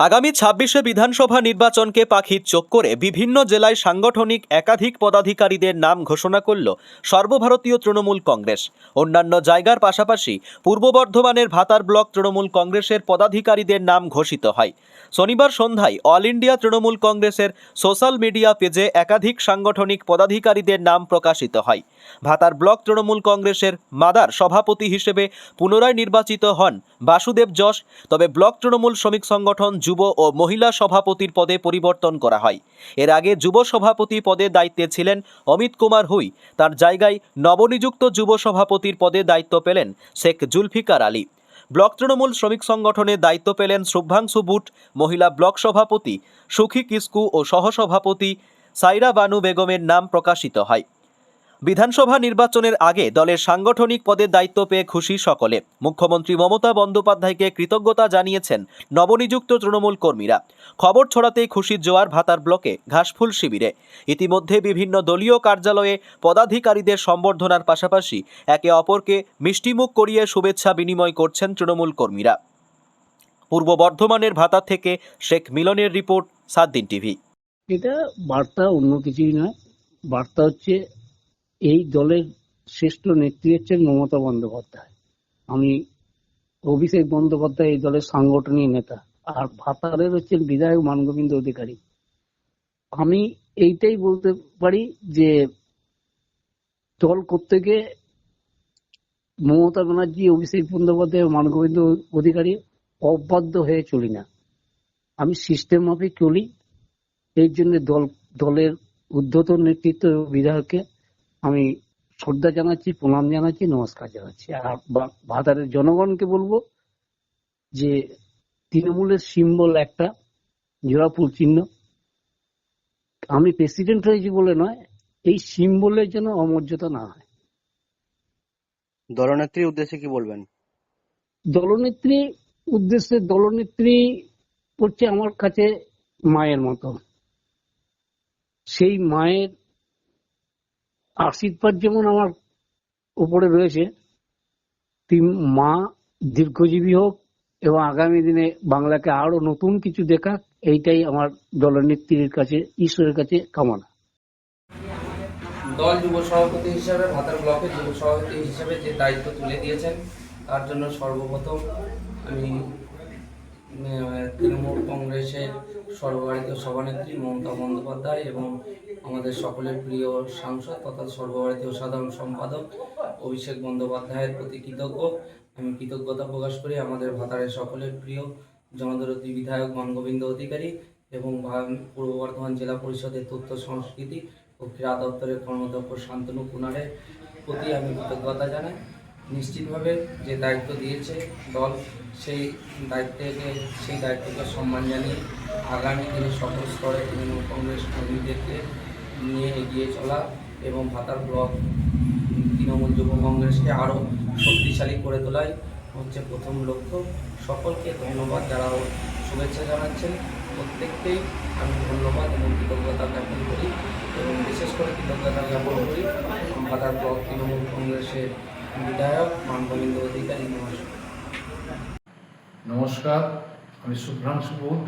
আগামী ছাব্বিশে বিধানসভা নির্বাচনকে পাখির চোখ করে বিভিন্ন জেলায় সাংগঠনিক একাধিক পদাধিকারীদের নাম ঘোষণা করল সর্বভারতীয় তৃণমূল কংগ্রেস। অন্যান্য জায়গার পাশাপাশি পূর্ব বর্ধমানের ভাতার ব্লক তৃণমূল কংগ্রেসের পদাধিকারীদের নাম ঘোষিত হয়। শনিবার সন্ধ্যায় অল ইন্ডিয়া তৃণমূল কংগ্রেসের সোশ্যাল মিডিয়া পেজে একাধিক সাংগঠনিক পদাধিকারীদের নাম প্রকাশিত হয়। ভাতার ব্লক তৃণমূল কংগ্রেসের মাদার সভাপতি হিসেবে পুনরায় নির্বাচিত হন বাসুদেব যশ। তবে ব্লক তৃণমূল শ্রমিক সংগঠন যুব ও মহিলা সভাপতির পদে পরিবর্তন করা হয়। এর আগে যুব সভাপতি পদে দায়িত্বে ছিলেন অমিত কুমার হুই। তার জায়গায় নবনিযুক্ত যুব সভাপতির পদে দায়িত্ব পেলেন শেখ জুলফিকার আলী। ব্লক তৃণমূল শ্রমিক সংগঠনে দায়িত্ব পেলেন শুভ্রাংশু বুট, মহিলা ব্লক সভাপতি সুখী কিস্কু ও সহসভাপতি সাইরা বানু বেগমের নাম প্রকাশিত হয়। বিধানসভা নির্বাচনের আগে দলের সাংগঠনিক পদের দায়িত্ব পেয়ে খুশি সকলে। মুখ্যমন্ত্রী মমতা বন্দ্যোপাধ্যায়কে কৃতজ্ঞতা জানিয়েছেন নবনিযুক্ত তৃণমূল কর্মীরা। খবর ছড়াতেই খুশির জোয়ার ভাতার ব্লকে ঘাসফুল শিবিরে। ইতিমধ্যে বিভিন্ন দলীয় কার্যালয়ে পদাধিকারীদের সম্বর্ধনার পাশাপাশি একে অপরকে মিষ্টিমুখ করিয়ে শুভেচ্ছা বিনিময় করছেন তৃণমূল কর্মীরা। পূর্ব বর্ধমানের ভাতা থেকে শেখ মিলনের রিপোর্ট, সাত দিন টিভি। এটা বার্তা অন্য কিছুই নয়। বার্তা হচ্ছে এই দলের শ্রেষ্ঠ নেত্রী হচ্ছেন মমতা বন্দ্যোপাধ্যায়। আমি অভিষেক বন্দ্যোপাধ্যায় এই দলের সাংগঠনিক নেতা। আর ভাতারের হচ্ছেন বিধায়ক মানগোবিন্দ অধিকারী। আমি এইটাই বলতে পারি যে দল করতে গিয়ে মমতা ব্যানার্জি, অভিষেক বন্দ্যোপাধ্যায়, মানগোবিন্দ অধিকারী অবাধ্য হয়ে চলি না। আমি সিস্টেম মাফিক চলি। এর জন্য দল, দলের উদ্ধতন নেতৃত্ব বিধায়ককে আমি শ্রদ্ধা জানাচ্ছি প্রণাম জানাচ্ছি নমস্কার জানাচ্ছি। আর ভাতারের জনগণকে বলব যে তৃণমূলের সিম্বল একটা জোড়াফুল চিহ্ন। আমি প্রেসিডেন্ট হয়েছি বলে নয় এই সিম্বলের জন্য অমর্যাদা না হয়। দলনেত্রীর উদ্দেশ্যে কি বলবেন? দলনেত্রী উদ্দেশ্যে দলনেত্রী হচ্ছে আমার কাছে মায়ের মতো। সেই মায়ের আশীর্বাদ যেমন আমার উপরে রয়েছে মা দীর্ঘজীবী হোক এবং আগামী দিনে বাংলাকে আরও নতুন কিছু দেখাক, এইটাই আমার দলনেত্রীর কাছে, ঈশ্বরের কাছে কামনা। দল যুব সভাপতি হিসাবে, ভাতার ব্লকের যুব সভাপতি হিসাবে যে দায়িত্ব তুলে দিয়েছেন, তার জন্য সর্বপ্রথম আমি তৃণমূল কংগ্রেসের সর্বভারতীয় সভানেত্রী মমতা বন্দ্যোপাধ্যায় এবং আমাদের সকলের প্রিয় সাংসদ তথা সর্বভারতীয় সাধারণ সম্পাদক অভিষেক বন্দ্যোপাধ্যায়ের প্রতি কৃতজ্ঞ। আমি কৃতজ্ঞতা প্রকাশ করি আমাদের ভাতারের সকলের প্রিয় জনদরতি বিধায়ক মানগোবিন্দ অধিকারী এবং পূর্ব বর্ধমান জেলা পরিষদের তথ্য সংস্কৃতি ও ক্রীড়া দপ্তরের কর্মদক্ষ শান্তনু কুনারের প্রতি আমি কৃতজ্ঞতা জানাই। নিশ্চিতভাবে যে দায়িত্ব দিয়েছে দল, সেই দায়িত্বকে সেই দায়িত্বকে সম্মান জানিয়ে আগামী দিনে সকল স্তরে তৃণমূল কংগ্রেস কর্মীদেরকে নিয়ে এগিয়ে চলা এবং ভাতার ব্লক তৃণমূল যুব কংগ্রেসকে আরও শক্তিশালী করে তোলাই হচ্ছে প্রথম লক্ষ্য। সকলকে ধন্যবাদ যারা শুভেচ্ছা জানাচ্ছেন। প্রত্যেককেই আমি ধন্যবাদ এবং কৃতজ্ঞতা জ্ঞাপন করি এবং বিশেষ করে কৃতজ্ঞতা জ্ঞাপন করি ভাতার ব্লক তৃণমূল কংগ্রেসের নমস্কার। আমি শুভ্রাংশু বুট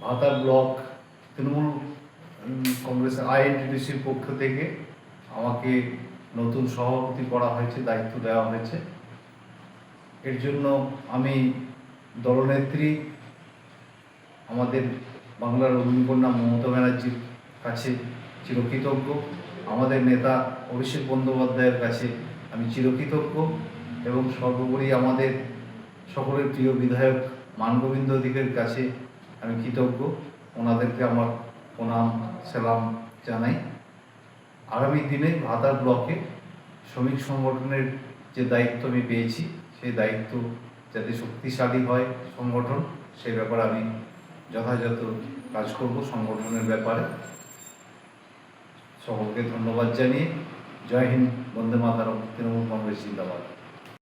ভাতার ব্লক তৃণমূল উম, কংগ্রেসের আইএনটিডিসির পক্ষ থেকে আমাকে নতুন সভাপতি করা হয়েছে দায়িত্ব দেওয়া হয়েছে। এর জন্য আমি দলনেত্রী আমাদের বাংলার অগ্নিকন্যা মমতা ব্যানার্জির কাছে চিরকৃতজ্ঞ। আমাদের নেতা অভিষেক বন্দ্যোপাধ্যায়ের কাছে আমি চিরকৃতজ্ঞ এবং সর্বোপরি আমাদের সকলের প্রিয় বিধায়ক মানগোবিন্দ দিকের কাছে আমি কৃতজ্ঞ। ওনাদেরকে আমার প্রণাম, সালাম জানাই। আগামী দিনে ভাতার ব্লকে শ্রমিক সংগঠনের যে দায়িত্ব আমি পেয়েছি, সেই দায়িত্ব যাতে শক্তিশালী হয় সংগঠন, সেই ব্যাপারে আমি যথাযথ কাজ করব সংগঠনের ব্যাপারে। সকলকে ধন্যবাদ জানিয়ে জয় হিন্দ বন্দে মাতারম তৃণমূল কংগ্রেস জিন্দাবাদ।